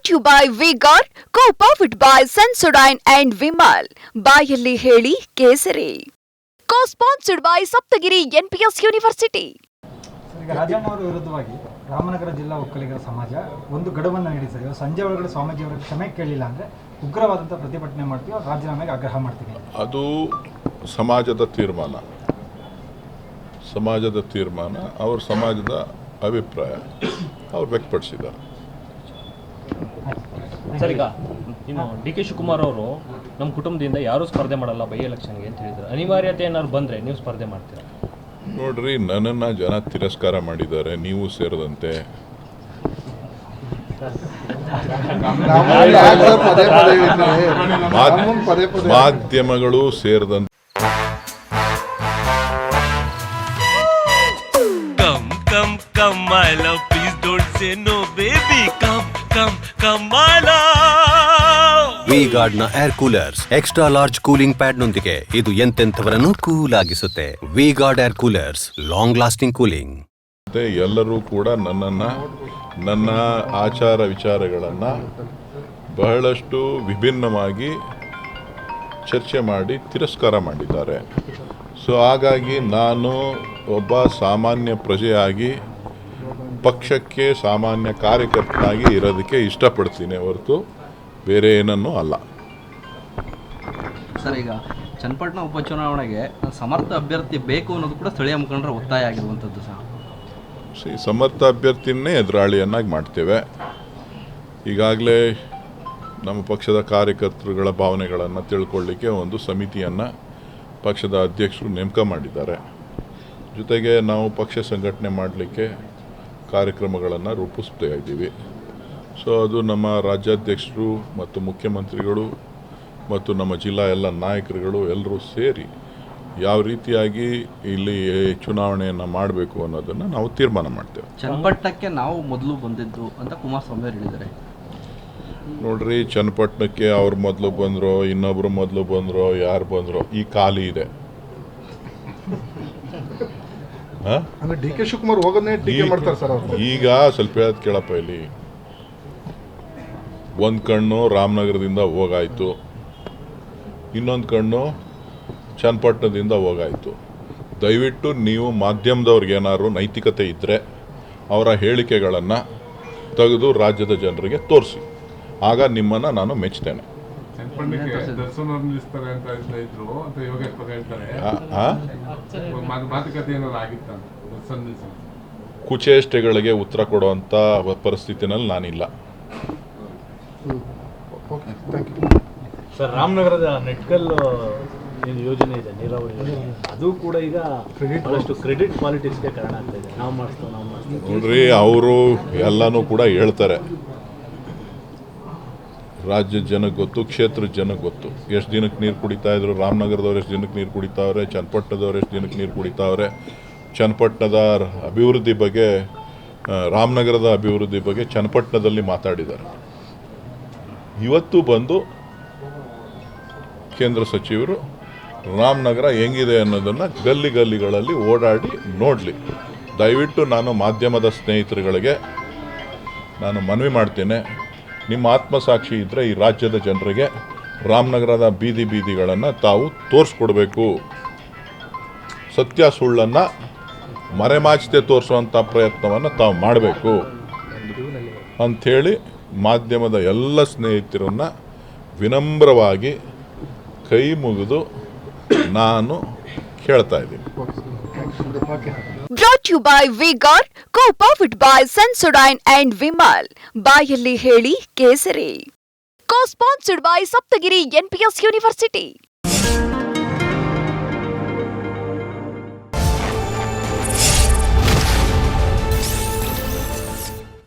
Brought you by V Guard co powered by Sensodyne and Vimal ಬಾಯಲ್ಲಿ ಹೇಳಿ ಕೇಸರಿ. Co sponsored by Saptagiri NPS university ಈಗ ರಾಜಣ್ಣ ಅವರ ವಿರುದ್ಧವಾಗಿ ರಾಮನಗರ ಜಿಲ್ಲಾ ಒಕ್ಕಲಿಗರ ಸಮಾಜ ಒಂದು ಗಡುವನ್ನು ಇವತ್ತು ಸಂಜೆ ಒಳಗಡೆ ಸ್ವಾಮೀಜಿ ಅವರ ಕ್ಷಮೆ ಕೇಳಿಲ್ಲ ಅಂದ್ರೆ ಉಗ್ರವಾದಂಥ ಪ್ರತಿಭಟನೆ ಮಾಡ್ತೀವಿ ರಾಜೀನಾಮೆಗೆ ಆಗ್ರಹ ಮಾಡ್ತೀವಿ. ಅದು ಸಮಾಜದ ತೀರ್ಮಾನ. ಸಮಾಜದ ತೀರ್ಮಾನ ಅವ್ರ ಸಮಾಜದ ಅಭಿಪ್ರಾಯ. ಅವ್ರು ವ್ಯಕ್ತಪಡಿಸಿದ್ದಾರೆ. ಸರ್ ಈಗ ಇನ್ನು ಡಿ ಕೆ ಶಿವಕುಮಾರ್ ಅವರು ನಮ್ಮ ಕುಟುಂಬದಿಂದ ಯಾರೂ ಸ್ಪರ್ಧೆ ಮಾಡಲ್ಲ ಬೈ ಎಲೆಕ್ಷನ್ಗೆ ಅಂತ ಹೇಳಿದ್ರು. ಅನಿವಾರ್ಯತೆ ಏನಾದ್ರು ಬಂದರೆ ನೀವು ಸ್ಪರ್ಧೆ ಮಾಡ್ತೀರಾ? ನೋಡ್ರಿ ನನ್ನನ್ನು ಜನ ತಿರಸ್ಕಾರ ಮಾಡಿದ್ದಾರೆ ನೀವು ಸೇರಿದಂತೆ. ಮಾಧ್ಯಮಗಳು ಸೇರಿದಂತೆ. Come come. Don't say no, baby. Come, come, come, my love. ವಿ ಗಾರ್ಡ್ನ air coolers extra large cooling pad ನೊಂದಿಗೆ ಇದು ಎಂತೆಂಥವರನ್ನು cool ಆಗಿಸುತ್ತೆ V Guard air coolers long lasting cooling ಎಲ್ಲರೂ ಕೂಡ ನನ್ನನ್ನು ನನ್ನ ಆಚಾರ ವಿಚಾರಗಳನ್ನು ಬಹಳಷ್ಟು ವಿಭಿನ್ನವಾಗಿ ಚರ್ಚೆ ಮಾಡಿ ತಿರಸ್ಕಾರ ಮಾಡಿದ್ದಾರೆ ಸೊ ಹಾಗಾಗಿ ನಾನು ಒಬ್ಬ ಸಾಮಾನ್ಯ ಪ್ರಜೆಯಾಗಿ ಪಕ್ಷಕ್ಕೆ ಸಾಮಾನ್ಯ ಕಾರ್ಯಕರ್ತನಾಗಿ ಇರೋದಕ್ಕೆ ಇಷ್ಟಪಡ್ತೀನಿ ಹೊರತು ಬೇರೆ ಏನನ್ನೂ ಅಲ್ಲ. ಸರ್ ಈಗ ಚನ್ನಪಟ್ಟಣ ಉಪಚುನಾವಣೆಗೆ ಸಮರ್ಥ ಅಭ್ಯರ್ಥಿ ಬೇಕು ಅನ್ನೋದು ಕೂಡ ಸ್ಥಳೀಯ ಮುಖಂಡರ ಒತ್ತಾಯ ಆಗಿರುವಂಥದ್ದು ಸಹ ಸಿ ಸಮರ್ಥ ಅಭ್ಯರ್ಥಿನೇ ಎದುರಾಳಿಯನ್ನಾಗಿ ಮಾಡ್ತೇವೆ. ಈಗಾಗಲೇ ನಮ್ಮ ಪಕ್ಷದ ಕಾರ್ಯಕರ್ತರುಗಳ ಭಾವನೆಗಳನ್ನು ತಿಳ್ಕೊಳ್ಳಿಕ್ಕೆ ಒಂದು ಸಮಿತಿಯನ್ನು ಪಕ್ಷದ ಅಧ್ಯಕ್ಷರು ನೇಮಕ ಮಾಡಿದ್ದಾರೆ. ಜೊತೆಗೆ ನಾವು ಪಕ್ಷ ಸಂಘಟನೆ ಮಾಡಲಿಕ್ಕೆ ಕಾರ್ಯಕ್ರಮಗಳನ್ನು ರೂಪಿಸ್ತಾ ಇದ್ದೀವಿ. ಸೊ ಅದು ನಮ್ಮ ರಾಜ್ಯಾಧ್ಯಕ್ಷರು ಮತ್ತು ಮುಖ್ಯಮಂತ್ರಿಗಳು ಮತ್ತು ನಮ್ಮ ಜಿಲ್ಲಾ ಎಲ್ಲ ನಾಯಕರುಗಳು ಎಲ್ಲರೂ ಸೇರಿ ಯಾವ ರೀತಿಯಾಗಿ ಇಲ್ಲಿ ಚುನಾವಣೆಯನ್ನು ಮಾಡಬೇಕು ಅನ್ನೋದನ್ನು ನಾವು ತೀರ್ಮಾನ ಮಾಡ್ತೇವೆ. ಚನ್ನಪಟ್ಟಣಕ್ಕೆ ನಾವು ಮೊದಲು ಬಂದಿದ್ದು ಅಂತ ಕುಮಾರಸ್ವಾಮಿ ಅವರು ಹೇಳಿದ್ದಾರೆ. ನೋಡ್ರಿ ಚನ್ನಪಟ್ಟಣಕ್ಕೆ ಅವ್ರು ಮೊದಲು ಬಂದರು ಇನ್ನೊಬ್ರು ಮೊದಲು ಬಂದರು ಯಾರು ಬಂದರು ಈ ಖಾಲಿ ಇದೆ? ಅಂದ್ರೆ ಡಿ ಕೆ ಶಿವಕುಮಾರ್ ಹೋಗೋದನ್ನೇ ಟೀಕೆ ಮಾಡ್ತಾರೆ ಸರ್ ಅವರು. ಈಗ ಸ್ವಲ್ಪ ಹೇಳೋದು ಕೇಳಪ್ಪ ಇಲ್ಲಿ. ಒಂದು ಕಣ್ಣು ರಾಮನಗರದಿಂದ ಹೋಗಾಯ್ತು. ಇನ್ನೊಂದು ಕಣ್ಣು ಚನ್ನಪಟ್ಟಣದಿಂದ ಹೋಗಾಯ್ತು. ದಯವಿಟ್ಟು ನೀವು ಮಾಧ್ಯಮದವ್ರಿಗೆ ಏನಾದ್ರು ನೈತಿಕತೆ ಇದ್ದರೆ ಅವರ ಹೇಳಿಕೆಗಳನ್ನು ತೆಗೆದು ರಾಜ್ಯದ ಜನರಿಗೆ ತೋರಿಸಿ. ಆಗ ನಿಮ್ಮನ್ನು ನಾನು ಮೆಚ್ತೇನೆ. ದರ್ಶನ್ ಅವ್ರು ನಿಲ್ಲಿಸ್ತಾರೆ ಅಂತ ಹೇಳ್ತಾ ಇದ್ರು ಅಂತ ಯೋಗೇಶ್ವರ ಹೇಳ್ತಾರೆ ಮಾತುಕತೆ ಏನಾದ್ರು ದರ್ಶನ್ ನಿಲ್ಲಿಸೋದು ಕುಚೇಷ್ಟೆಗಳಿಗೆ ಉತ್ತರ ಕೊಡುವಂಥ ಪರಿಸ್ಥಿತಿನಲ್ಲಿ ನಾನಿಲ್ಲ ಓಕೆ ಥ್ಯಾಂಕ್ ಯು ಸರ್ ರಾಮನಗರದ ನೆಟ್ಕಲ್ ಏನು ಯೋಜನೆ ಇದೆ ನೀರಾವರಿ ಯೋಜನೆ. ಅದು ಕೂಡ ಈಗ ಬಹಳಷ್ಟು ಕ್ರೆಡಿಟ್ ಪಾಲಿಟಿಕ್ಸ್ಗೆ ಕಾರಣ ಆಗ್ತಾ ಇದೆ. ನಾವು ಮಾಡಿಸ್ತೇವೆ ನಾವು ಮಾಡಿಸ್ತೇವೆ. ನೋಡ್ರಿ ಅವರು ಎಲ್ಲನೂ ಕೂಡ ಹೇಳ್ತಾರೆ. ರಾಜ್ಯದ ಜನಕ್ಕೆ ಗೊತ್ತು, ಕ್ಷೇತ್ರ ಜನಕ್ಕೆ ಗೊತ್ತು. ಎಷ್ಟು ದಿನಕ್ಕೆ ನೀರು ಕುಡಿತಾ ಇದ್ರು? ರಾಮನಗರದವ್ರು ಎಷ್ಟು ದಿನಕ್ಕೆ ನೀರು ಕುಡಿತಾವ್ರೆ? ಚನ್ನಪಟ್ಟಣದವ್ರು ಎಷ್ಟು ದಿನಕ್ಕೆ ನೀರು ಕುಡಿತಾವ್ರೆ? ಚನ್ನಪಟ್ಟಣದ ಅಭಿವೃದ್ಧಿ ಬಗ್ಗೆ ರಾಮನಗರದ ಅಭಿವೃದ್ಧಿ ಬಗ್ಗೆ ಚನ್ನಪಟ್ಟಣದಲ್ಲಿ ಮಾತಾಡಿದ್ದಾರೆ. ಇವತ್ತು ಬಂದು ಕೇಂದ್ರ ಸಚಿವರು ರಾಮನಗರ ಹೆಂಗಿದೆ ಅನ್ನೋದನ್ನು ಗಲ್ಲಿ ಗಲ್ಲಿಗಳಲ್ಲಿ ಓಡಾಡಿ ನೋಡಲಿ. ದಯವಿಟ್ಟು ನಾನು ಮಾಧ್ಯಮದ ಸ್ನೇಹಿತರುಗಳಿಗೆ ನಾನು ಮನವಿ ಮಾಡ್ತೇನೆ. ನಿಮ್ಮ ಆತ್ಮಸಾಕ್ಷಿ ಇದ್ದರೆ ಈ ರಾಜ್ಯದ ಜನರಿಗೆ ರಾಮನಗರದ ಬೀದಿ ಬೀದಿಗಳನ್ನು ತಾವು ತೋರಿಸ್ಕೊಡ್ಬೇಕು. ಸತ್ಯ ಸುಳ್ಳನ್ನು ಮರೆಮಾಚದೆ ತೋರಿಸುವಂಥ ಪ್ರಯತ್ನವನ್ನು ತಾವು ಮಾಡಬೇಕು. ಅಂಥೇಳಿ ಮಾಧ್ಯಮದ ಎಲ್ಲ ಸ್ನೇಹಿತರನ್ನು ವಿನಮ್ರವಾಗಿ ಕೈ ಮುಗಿದು ನಾನು ಕೇಳ್ತಾ ಇದ್ದೀನಿ. Brought you by V Guard co powered by Sensodyne and Vimal ಬಾಯಲ್ಲಿ ಹೇಳಿ ಕೇಸರಿ. Co sponsored by Saptagiri NPS university